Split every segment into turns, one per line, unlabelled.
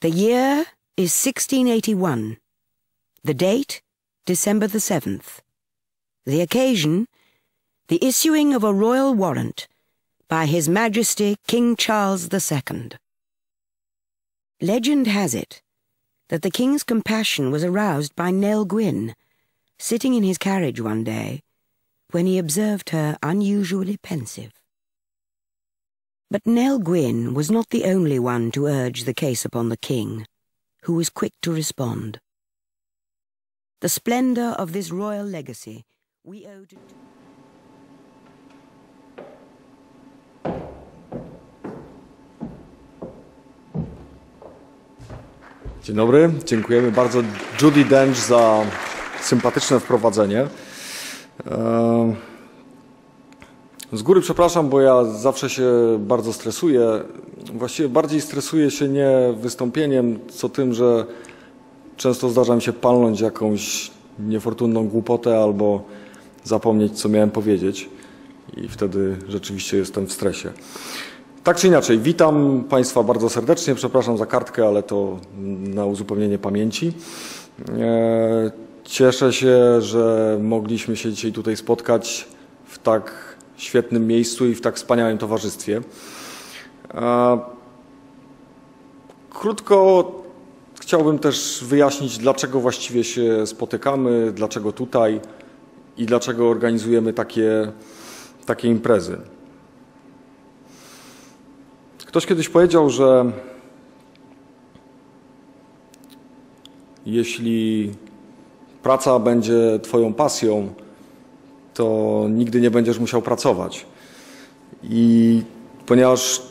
The year is 1681. The date, December the 7th. The occasion, the issuing of a royal warrant by His Majesty King Charles II. Legend has it that the king's compassion was aroused by Nell Gwynn, sitting in his carriage one day when he observed her unusually pensive. But Nell Gwyn was not the only one to urge the case upon the king, who was quick to respond. The splendor of this royal legacy we owe to...
Dzień dobry, dziękujemy bardzo Judy Dench za sympatyczne wprowadzenie. Ehm, Z góry przepraszam, bo ja zawsze się bardzo stresuję. Właściwie bardziej stresuję się nie wystąpieniem, co tym, że często zdarza mi się palnąć jakąś niefortunną głupotę albo zapomnieć, co miałem powiedzieć. I wtedy rzeczywiście jestem w stresie. Tak czy inaczej, witam Państwa bardzo serdecznie. Przepraszam za kartkę, ale to na uzupełnienie pamięci. E, Cieszę się, że mogliśmy się dzisiaj tutaj spotkać w tak świetnym miejscu i w tak wspaniałym towarzystwie. Krótko chciałbym też wyjaśnić, dlaczego właściwie się spotykamy, dlaczego tutaj i dlaczego organizujemy takie, takie imprezy. Ktoś kiedyś powiedział, że jeśli praca będzie Twoją pasją, to nigdy nie będziesz musiał pracować. I ponieważ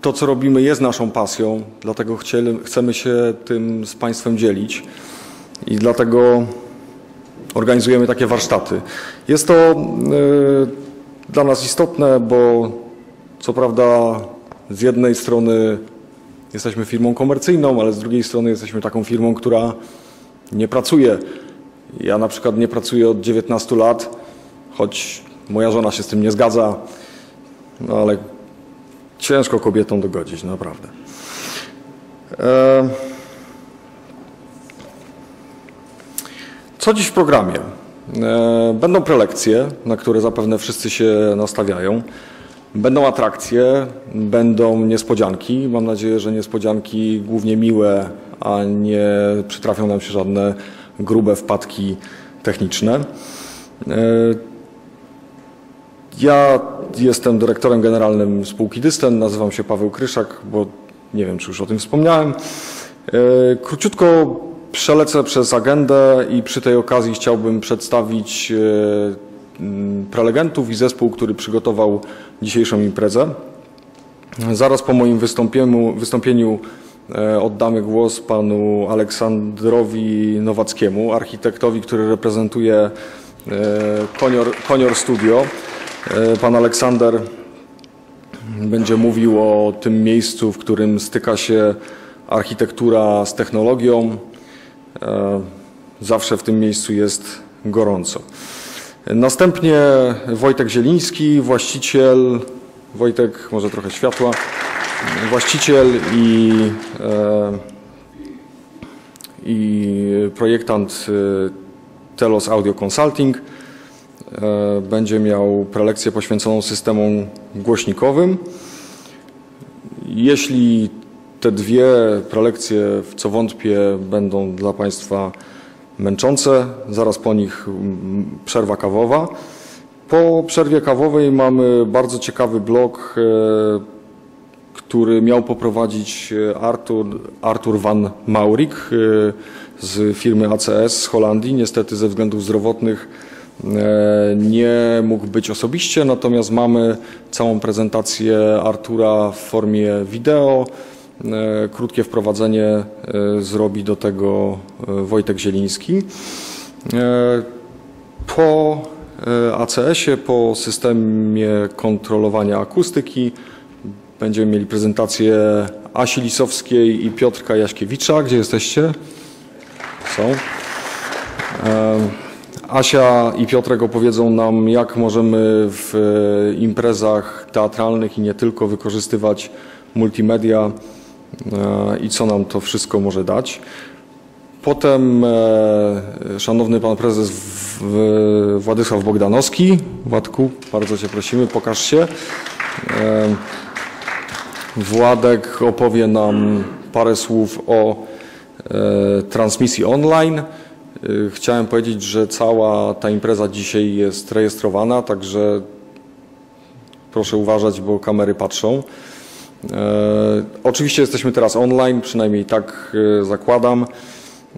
to, co robimy, jest naszą pasją, dlatego chcieli, chcemy się tym z Państwem dzielić i dlatego organizujemy takie warsztaty. Jest to y, dla nas istotne, bo co prawda z jednej strony jesteśmy firmą komercyjną, ale z drugiej strony jesteśmy taką firmą, która nie pracuje. Ja na przykład nie pracuję od 19 lat, choć moja żona się z tym nie zgadza, no ale ciężko kobietom dogodzić, naprawdę. E... Co dziś w programie? E... Będą prelekcje, na które zapewne wszyscy się nastawiają. Będą atrakcje, będą niespodzianki. Mam nadzieję, że niespodzianki głównie miłe, a nie przytrafią nam się żadne grube wpadki techniczne. Ja jestem dyrektorem generalnym spółki Dysten, nazywam się Paweł Kryszak, bo nie wiem, czy już o tym wspomniałem. E, Króciutko przelecę przez agendę i przy tej okazji chciałbym przedstawić e, prelegentów i zespół, który przygotował dzisiejszą imprezę. Zaraz po moim wystąpieniu, wystąpieniu oddamy głos panu Aleksandrowi Nowackiemu, architektowi, który reprezentuje e, Konior, Konior Studio. E, Pan Aleksander będzie mówił o tym miejscu, w którym styka się architektura z technologią. E, Zawsze w tym miejscu jest gorąco. Następnie Wojtek Zieliński, właściciel, Wojtek, może trochę światła, właściciel i, e, i projektant Telos Audio Consulting. E, Będzie miał prelekcję poświęconą systemom głośnikowym. Jeśli te dwie prelekcje, w co wątpię, będą dla Państwa męczące, zaraz po nich przerwa kawowa. Po przerwie kawowej mamy bardzo ciekawy blog, e, który miał poprowadzić e, Artur, Artur van Maurik z firmy ACS z Holandii. Niestety ze względów zdrowotnych nie mógł być osobiście, natomiast mamy całą prezentację Artura w formie wideo. E, Krótkie wprowadzenie e, zrobi do tego e, Wojtek Zieliński. E, Po e, ACS-ie, po systemie kontrolowania akustyki będziemy mieli prezentację Asi Lisowskiej i Piotrka Jaśkiewicza. Gdzie jesteście? Są. Asia i Piotrek opowiedzą nam, jak możemy w e, imprezach teatralnych i nie tylko wykorzystywać multimedia e, i co nam to wszystko może dać. Potem e, szanowny pan prezes Władysław Bogdanowski. Władku, bardzo cię prosimy, pokaż się. Władek opowie nam parę słów o transmisji online. Chciałem powiedzieć, że cała ta impreza dzisiaj jest rejestrowana, także proszę uważać, bo kamery patrzą. Oczywiście jesteśmy teraz online, przynajmniej tak zakładam.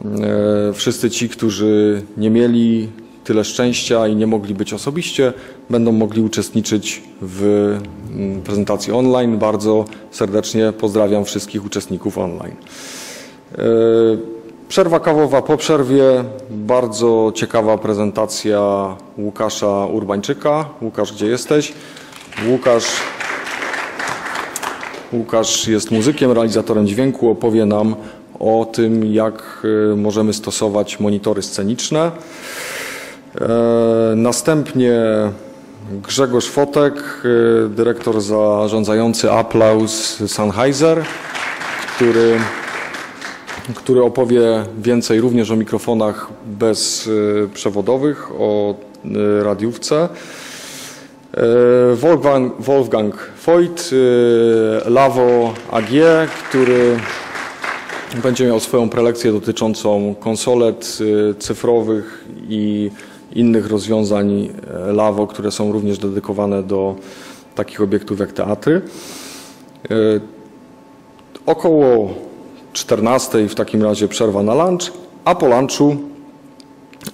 E, wszyscy ci, którzy nie mieli tyle szczęścia i nie mogli być osobiście, będą mogli uczestniczyć w mm, prezentacji online. Bardzo serdecznie pozdrawiam wszystkich uczestników online. Przerwa kawowa po przerwie. Bardzo ciekawa prezentacja Łukasza Urbańczyka. Łukasz, gdzie jesteś? Łukasz, Łukasz jest muzykiem, realizatorem dźwięku. Opowie nam o tym, jak y, możemy stosować monitory sceniczne. E, następnie Grzegorz Fotek, y, dyrektor zarządzający Applaus Sennheiser, który, który opowie więcej również o mikrofonach bezprzewodowych, o y, radiówce. E, Wolfgang, Wolfgang Voigt, Lavo AG, który będzie miał swoją prelekcję dotyczącą konsolet y, cyfrowych i innych rozwiązań LAWO, które są również dedykowane do takich obiektów jak teatry. Około 14 w takim razie przerwa na lunch, a po lunchu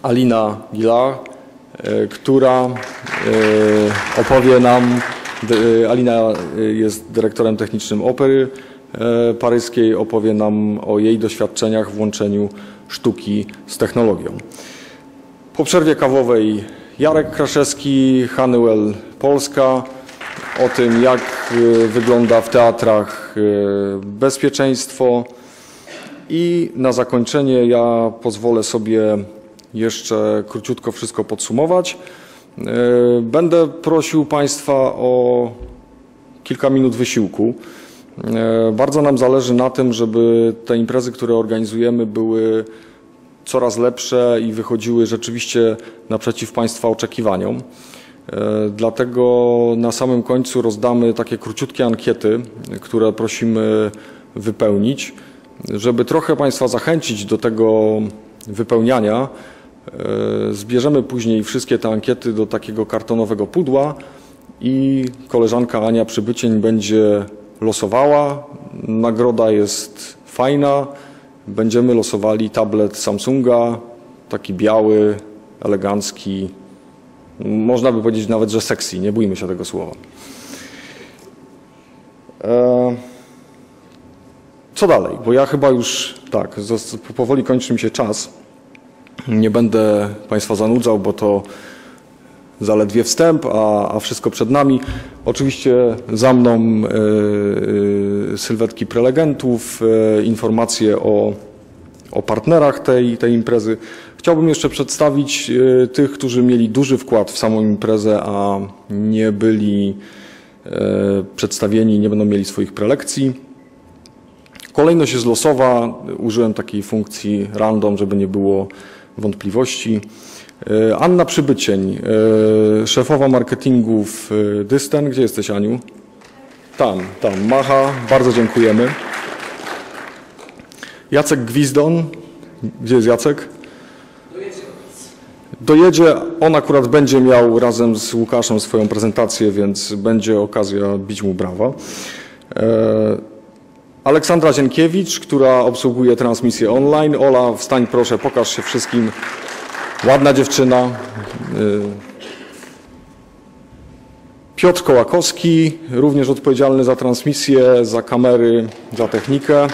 Alina Gila, e, która opowie nam, Alina jest dyrektorem technicznym Opery, E, paryskiej opowie nam o jej doświadczeniach w łączeniu sztuki z technologią. Po przerwie kawowej Jarek Kraszewski, Honeywell Polska, o tym jak e, wygląda w teatrach e, bezpieczeństwo i na zakończenie ja pozwolę sobie jeszcze króciutko wszystko podsumować. Będę prosił Państwa o kilka minut wysiłku. E, bardzo nam zależy na tym, żeby te imprezy, które organizujemy, były coraz lepsze i wychodziły rzeczywiście naprzeciw Państwa oczekiwaniom. E, dlatego na samym końcu rozdamy takie króciutkie ankiety, które prosimy wypełnić, żeby trochę Państwa zachęcić do tego wypełniania. E, zbierzemy później wszystkie te ankiety do takiego kartonowego pudła i koleżanka Ania Przybycień będzie losowała. Nagroda jest fajna. Będziemy losowali tablet Samsunga, taki biały, elegancki. Można by powiedzieć nawet, że sexy, nie bójmy się tego słowa. E, co dalej? Bo ja chyba już, tak, powoli kończy mi się czas. Nie będę Państwa zanudzał, bo to zaledwie wstęp, a, a wszystko przed nami. Oczywiście za mną y, sylwetki prelegentów, y, informacje o, o partnerach tej, tej imprezy. Chciałbym jeszcze przedstawić tych, którzy mieli duży wkład w samą imprezę, a nie byli przedstawieni, nie będą mieli swoich prelekcji. Kolejność jest losowa. Użyłem takiej funkcji random, żeby nie było wątpliwości. E, Anna Przybycień, e, szefowa marketingu w e, Dystan. Gdzie jesteś, Aniu? Tam, tam, macha. Bardzo dziękujemy. Jacek Gwizdon. Gdzie jest Jacek? Dojedzie. On akurat będzie miał razem z Łukaszem swoją prezentację, więc będzie okazja bić mu brawa. Aleksandra Zienkiewicz, która obsługuje transmisję online. Ola, wstań proszę, pokaż się wszystkim. Ładna dziewczyna. Y, Piotr Kołakowski, również odpowiedzialny za transmisję, za kamery, za technikę.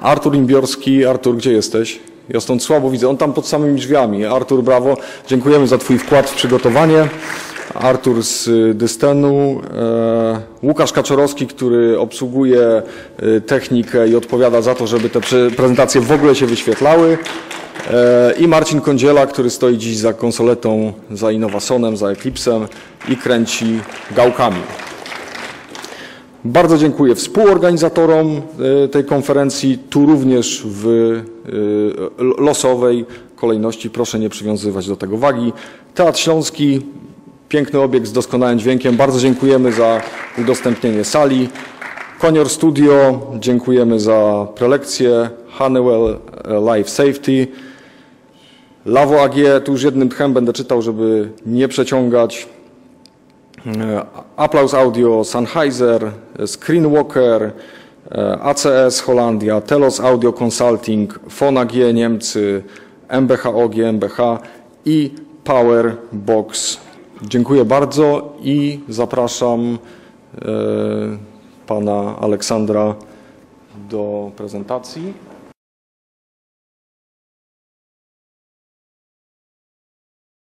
Artur Imbiorski. Artur, gdzie jesteś? Ja stąd słabo widzę. On tam pod samymi drzwiami. Artur, brawo. Dziękujemy za Twój wkład w przygotowanie. Artur z Dystenu. E, Łukasz Kaczorowski, który obsługuje y, technikę i odpowiada za to, żeby te prezentacje w ogóle się wyświetlały. E, i Marcin Kądziela, który stoi dziś za konsoletą, za Innowasonem, za Eclipsem i kręci gałkami. Bardzo dziękuję współorganizatorom e, tej konferencji, tu również w losowej kolejności, proszę nie przywiązywać do tego wagi. Teatr Śląski, piękny obiekt z doskonałym dźwiękiem, bardzo dziękujemy za udostępnienie sali. Konior Studio, dziękujemy za prelekcję. Honeywell e, Life Safety. Lawo AG, tu już jednym tchem będę czytał, żeby nie przeciągać. E, Applaus Audio, Sennheiser, Screenwalker, e, ACS Holandia, Telos Audio Consulting, Fon G Niemcy, MBHO GmbH i Power Box. Dziękuję bardzo i zapraszam e, pana Aleksandra do prezentacji.